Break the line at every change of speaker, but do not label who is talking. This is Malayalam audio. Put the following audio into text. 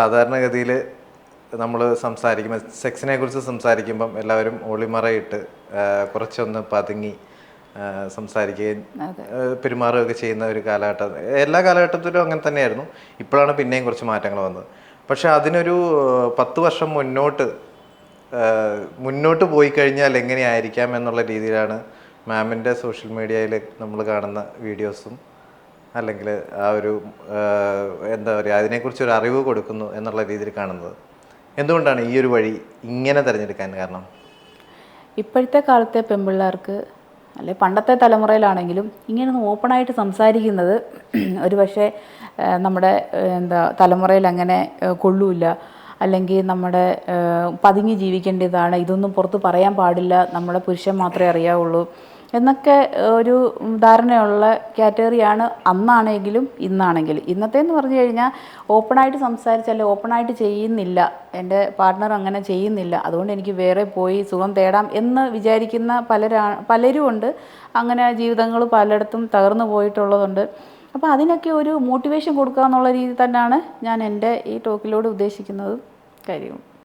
സാധാരണഗതിയിൽ നമ്മൾ സംസാരിക്കുമ്പോൾ സെക്സിനെ കുറിച്ച് സംസാരിക്കുമ്പം എല്ലാവരും ഒളിമറയിട്ട് കുറച്ചൊന്ന് പതുങ്ങി സംസാരിക്കുകയും പെരുമാറുകയൊക്കെ ചെയ്യുന്ന ഒരു കാലഘട്ടം. എല്ലാ കാലഘട്ടത്തിലും അങ്ങനെ തന്നെയായിരുന്നു. ഇപ്പോഴാണ് പിന്നെയും കുറച്ച് മാറ്റങ്ങൾ വന്നത്. പക്ഷെ അതിനൊരു പത്ത് വർഷം മുന്നോട്ട് മുന്നോട്ട് പോയി കഴിഞ്ഞാൽ എങ്ങനെയായിരിക്കാം എന്നുള്ള രീതിയിലാണ് മാമിന്റെ സോഷ്യൽ മീഡിയയിൽ നമ്മൾ കാണുന്ന വീഡിയോസും അല്ലെങ്കിൽ ആ ഒരു എന്താ പറയുക അതിനെക്കുറിച്ച് ഒരു അറിവ് കൊടുക്കുന്നു എന്നുള്ള രീതിയിൽ കാണുന്നത്. എന്തുകൊണ്ടാണ് ഈ ഒരു വഴി ഇങ്ങനെ തിരഞ്ഞെടുക്കാൻ കാരണം?
ഇപ്പോഴത്തെ കാലത്തെ പെൺപിള്ളേർക്ക് അല്ലെ പണ്ടത്തെ തലമുറയിലാണെങ്കിലും ഇങ്ങനെ ഒന്ന് ഓപ്പണായിട്ട് സംസാരിക്കുന്നത് ഒരു പക്ഷേ നമ്മുടെ എന്താ തലമുറയിൽ അങ്ങനെ കൊള്ളൂല്ല. കൊള്ളൂല അല്ലെങ്കിൽ നമ്മുടെ പതുങ്ങി ജീവിക്കേണ്ടതാണ്. ഇതൊന്നും പുറത്ത് പറയാൻ പാടില്ല. നമ്മുടെ പുരുഷൻ മാത്രമേ അറിയാവുള്ളൂ. എന്നൊക്കെ ഒരു ധാരണയുള്ള കാറ്റഗറിയാണ് അന്നാണെങ്കിലും ഇന്നാണെങ്കിലും. ഇന്നത്തെ എന്ന് പറഞ്ഞു കഴിഞ്ഞാൽ ഓപ്പണായിട്ട് സംസാരിച്ചല്ലേ ഓപ്പണായിട്ട് ചെയ്യുന്നില്ല. എന്റെ പാർട്ട്ണർ അങ്ങനെ ചെയ്യുന്നില്ല. അതുകൊണ്ട് എനിക്ക് വേറെ പോയി സുഖം തേടാം എന്ന് വിചാരിക്കുന്ന പലരാ പലരും ഉണ്ട് അങ്ങനെ ജീവിതങ്ങൾ പലയിടത്തും തകർന്നു പോയിട്ടുള്ളതുണ്ട്. അപ്പോൾ അതിനൊക്കെ ഒരു മോട്ടിവേഷൻ കൊടുക്കുക എന്നുള്ള രീതിയിൽ തന്നെയാണ് ഞാൻ എന്റെ ഈ ടോക്കിലൂടെ ഉദ്ദേശിക്കുന്നത്. കാര്യവും.